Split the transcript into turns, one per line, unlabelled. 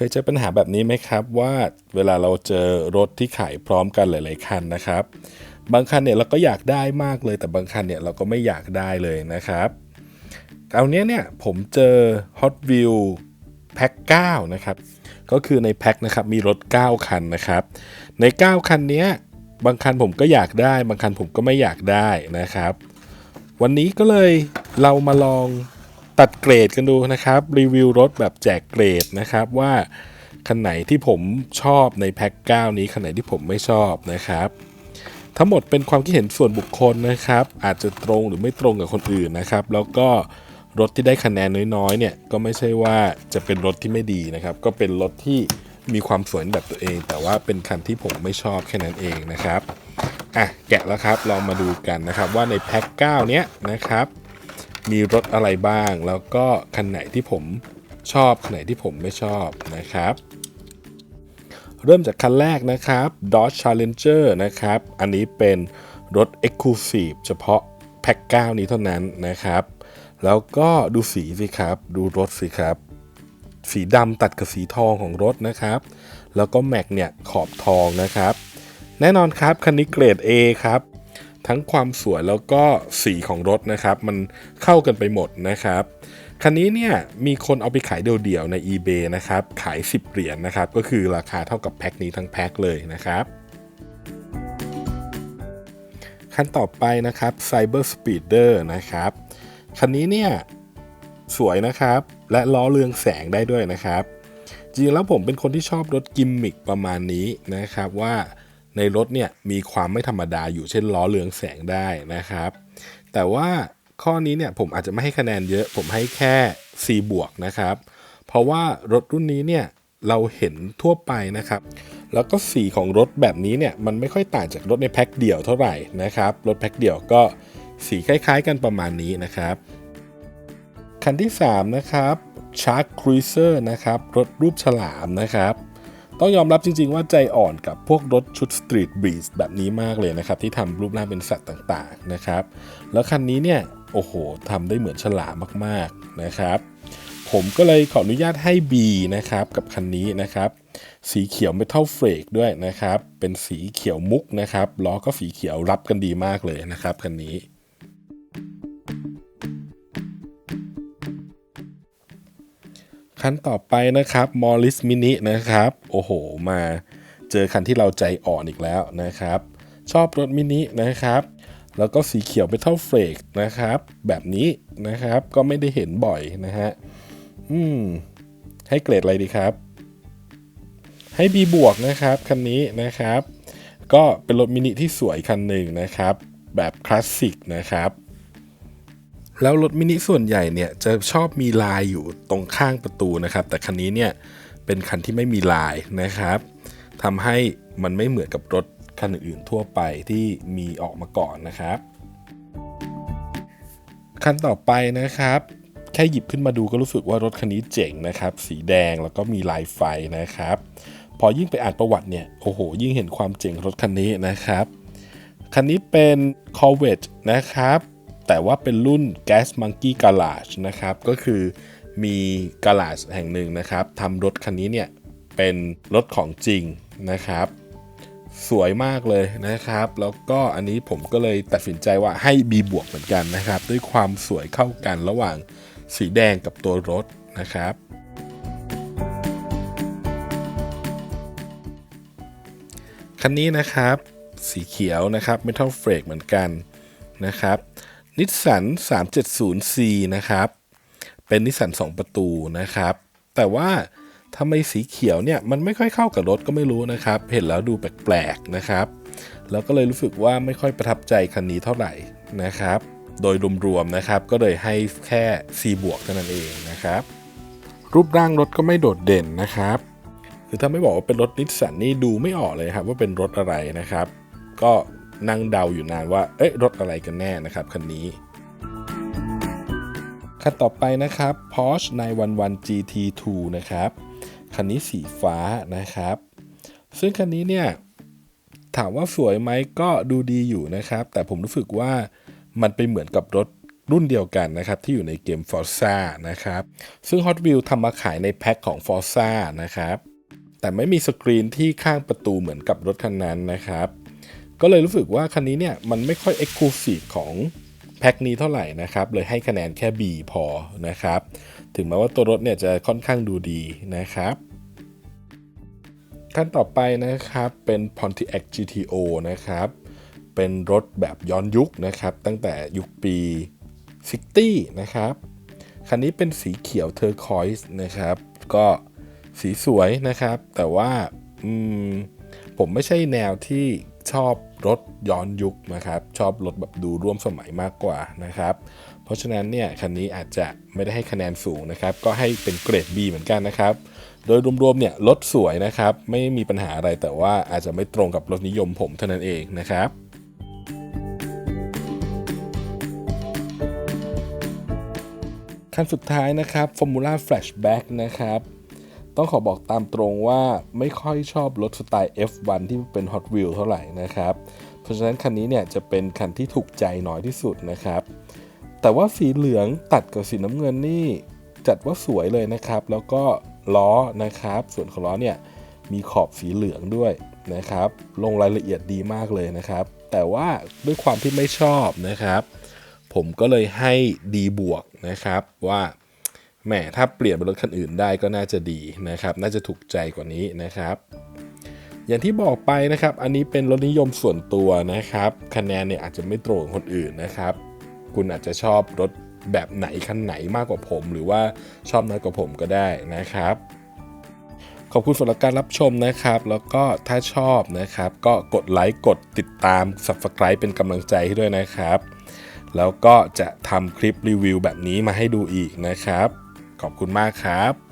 เคยเจอปัญหาแบบนี้ไหมครับ ว่าเวลาเราเจอรถที่ขายพร้อมกันหลาย ๆ คันนะครับ บางคันเนี่ยเราก็อยากได้มากเลย แต่บางคันเนี่ยเราก็ไม่อยากได้เลยนะครับเอาเนี้ยเนี่ยผมเจอ Hot Wheel แพ็ค9นะครับ ก็คือในแพ็คนะครับมีรถ 9 คันนะครับ ใน 9 คันเนี้ยบางคันผมก็อยากได้ บางคันผมก็ไม่อยากได้นะครับ วันนี้ก็เลยเรามาลอง ตัดเกรดกันดูนะครับ รีวิวรถแบบแจกเกรดนะครับว่าคันไหนที่ผมชอบในแพ็ค9นี้คันไหนที่ผมไม่ชอบนะครับ ทั้งหมดเป็นความคิดเห็นส่วนบุคคลนะครับ อาจจะตรงหรือไม่ตรงกับคนอื่นนะครับ แล้วก็รถที่ได้คะแนนน้อยๆเนี่ยก็ไม่ใช่ว่าจะเป็นรถที่ไม่ดีนะครับ ก็เป็นรถที่มีความสวยแบบตัวเอง แต่ว่าเป็นคันที่ผมไม่ชอบแค่นั้นเองนะครับอะแกะแล้วครับลองมาดูกันนะครับว่าในแพ็ค9เนี้ยนะครับ มีรถอะไรบ้าง แล้วก็คันไหนที่ผมชอบ คันไหนที่ผมไม่ชอบนะครับ เริ่มจากคันแรกนะครับ Dodge Challenger นะครับ อันนี้เป็นรถ Exclusive เฉพาะแพ็ค9นี้เท่านั้นนะครับ แล้วก็ดูสีสิครับ ดูรถสิครับ สีดำตัดกับสีทองของรถนะครับ แล้วก็แม็กเนี่ยขอบทองนะครับ แน่นอนครับคันนี้เกรด A ครับ ทั้งความสวยแล้วก็สีของรถนะครับ มันเข้ากันไปหมดนะครับ คันนี้เนี่ยมีคนเอาไปขายเดี่ยวๆใน eBay นะครับ ขาย 10 เหรียญนนะครับ ก็คือราคาเท่ากับแพ็คนี้ทั้งแพ็คเลยนะครับคันต่อไปนะครับ Cyber Speeder นะครับ คันนี้เนี่ยสวยนะครับ และล้อเรืองแสงได้ด้วยนะครับ จริงแล้วผมเป็นคนที่ชอบรถกิมมิคประมาณนี้นะครับว่า ในรถเนี่ยมีความไม่ธรรมดาอยู่เช่นล้อเรืองแสงได้นะครับ แต่ว่าข้อนี้เนี่ยผมอาจจะไม่ให้คะแนนเยอะ ผมให้แค่ C บวกนะครับ เพราะว่ารถรุ่นนี้เนี่ยเราเห็นทั่วไปนะครับ แล้วก็สีของรถแบบนี้เนี่ยมันไม่ค่อยต่างจากรถในแพ็คเดี่ยวเท่าไหร่นะครับ รถแพ็คเดี่ยวก็สีคล้ายๆ กันประมาณนี้นะครับ คันที่ 3 นะครับ Shark Cruiser นะครับ รถรูปฉลามนะครับ ต้องยอมรับจริง ๆ ว่าใจอ่อนกับพวกรถชุด Street Breeze แบบนี้มากเลยนะครับ ที่ทำรูปร่างเป็นสัตว์ต่างๆนะครับ แล้วคันนี้เนี่ย โอ้โหทำได้เหมือนฉลามมากๆนะครับ ผมก็เลยขออนุญาตให้ B นะครับ กับคันนี้นะครับ สีเขียว Metal Flake ด้วยนะครับ เป็นสีเขียวมุกนะครับล้อก็สีเขียวรับกันดีมากเลยนะครับคันนี้ คันต่อไปนะครับ Morris Mini นะครับ โอ้โห มาเจอคันที่เราใจอ่อนอีกแล้วนะครับ ชอบรถมินินะครับ แล้วก็สีเขียว Metal Flake นะครับ แบบนี้นะครับก็ไม่ได้เห็นบ่อยนะฮะ อืม ให้เกรดอะไรดีครับ ให้ B บวกนะครับ คันนี้นะครับ ก็เป็นรถมินิที่สวยคันหนึ่งนะครับ แบบคลาสสิกนะครับ แล้วรถมินิส่วนใหญ่เนี่ยจะชอบมีลายอยู่ตรงข้างประตูนะครับ แต่คันนี้เนี่ยเป็นคันที่ไม่มีลายนะครับทำให้มันไม่เหมือนกับรถคันอื่นๆทั่วไปที่มีออกมาก่อนนะครับ คันต่อไปนะครับ แค่หยิบขึ้นมาดูก็รู้สึกว่ารถคันนี้เจ๋งนะครับ สีแดงแล้วก็มีลายไฟนะครับ พอยิ่งไปอ่านประวัติเนี่ยโอ้โห ยิ่งเห็นความเจ๋งรถคันนี้นะครับ คันนี้เป็น Corvette นะครับ แต่ว่าเป็นรุ่น Gas Monkey Garage นะครับ ก็คือมี Garage แห่งหนึ่งนะครับทำรถคันนี้เนี่ยเป็นรถของจริงนะครับ สวยมากเลยนะครับ แล้วก็อันนี้ผมก็เลยตัดสินใจว่าให้ B บวกเหมือนกันนะครับ ด้วยความสวยเข้ากันระหว่างสีแดงกับตัวรถนะครับ คันนี้นะครับสีเขียวนะครับ Metal Flake เหมือนกันนะครับ นิสสัน 370C นะครับ เป็นนิสสัน2 ประตูนะครับ แต่ว่าทำไมสีเขียวเนี่ย มันไม่ค่อยเข้ากับรถก็ไม่รู้นะครับ เห็นแล้วดูแปลกๆนะครับ แล้วก็เลยรู้สึกว่าไม่ค่อยประทับใจคันนี้เท่าไหร่นะครับ โดยรวมๆนะครับ ก็เลยให้แค่ C บวกเท่านั้นเองนะครับ รูปร่างรถก็ไม่โดดเด่นนะครับคือถ้าไม่บอกว่าเป็นรถนิสสันนี่ดูไม่ออกเลยครับว่าเป็นรถอะไรนะครับ ก็ นั่งเดาอยู่นานว่า เอ๊ะรถอะไรกันแน่นะครับคันนี้คันต่อไปนะครับ Porsche 911 GT2 นะครับ คันนี้สีฟ้านะครับ ซึ่งคันนี้เนี่ย ถามว่าสวยไหมก็ดูดีอยู่นะครับ แต่ผมรู้สึกว่ามันไปเหมือนกับรถรุ่นเดียวกันนะครับ ที่อยู่ในเกม Forza นะครับ ซึ่ง Hot Wheels ทำมาขายในแพ็คของ Forza นะครับ แต่ไม่มีสกรีนที่ข้างประตูเหมือนกับรถคันนั้นนะครับ ก็เลยรู้สึกว่าคันนี้เนี่ยมันไม่ค่อย Exclusive ของแพ็คนี้เท่าไหร่นะครับ เลยให้คะแนนแค่ B พอนะครับ ถึงแม้ว่าตัวรถเนี่ยจะค่อนข้างดูดีนะครับขั้นต่อไปนะครับเป็น Pontiac GTO นะครับ เป็นรถแบบย้อนยุคนะครับ ตั้งแต่ยุคปี 60 นะครับ คันนี้เป็นสีเขียวเทอร์คอยส์นะครับ ก็สีสวยนะครับ แต่ว่าผมไม่ใช่แนวที่ ชอบรถย้อนยุคนะครับชอบรถแบบดูร่วมสมัยมากกว่านะครับ เพราะฉะนั้นเนี่ยคันนี้อาจจะไม่ได้ให้คะแนนสูงนะครับ ก็ให้เป็นเกรด B เหมือนกันนะครับ โดยรวมๆเนี่ยรถสวยนะครับ ไม่มีปัญหาอะไรแต่ว่าอาจจะไม่ตรงกับรถนิยมผมเท่านั้นเองนะครับขั้นสุดท้ายนะครับ Formula Flashback นะครับ ต้องขอบอกตามตรงว่าไม่ค่อยชอบรถสไตล์ F1 ที่เป็น Hot Wheel เท่าไหร่นะครับ เพราะฉะนั้นคันนี้เนี่ยจะเป็นคันที่ถูกใจน้อยที่สุดนะครับ แต่ว่าสีเหลืองตัดกับสีน้ำเงินนี่จัดว่าสวยเลยนะครับ แล้วก็ล้อนะครับ ส่วนของล้อเนี่ยมีขอบสีเหลืองด้วยนะครับ ลงรายละเอียดดีมากเลยนะครับ แต่ว่าด้วยความที่ไม่ชอบนะครับ ผมก็เลยให้ดีบวกนะครับว่า แหมถ้าเปลี่ยนเป็นรถคันอื่นได้ก็น่าจะดีนะครับ น่าจะถูกใจกว่านี้นะครับ อย่างที่บอกไปนะครับ อันนี้เป็นรถนิยมส่วนตัวนะครับ คะแนนเนี่ยอาจจะไม่ตรงคนอื่นนะครับ คุณอาจจะชอบรถแบบไหนคันไหนมากกว่าผม หรือว่าชอบน้อยกว่าผมก็ได้นะครับขอบคุณสำหรับการรับชมนะครับ แล้วก็ถ้าชอบนะครับ ก็กดไลค์กดติดตาม Subscribe เป็นกำลังใจให้ด้วยนะครับ แล้วก็จะทำคลิปรีวิวแบบนี้มาให้ดูอีกนะครับ ขอบคุณมากครับ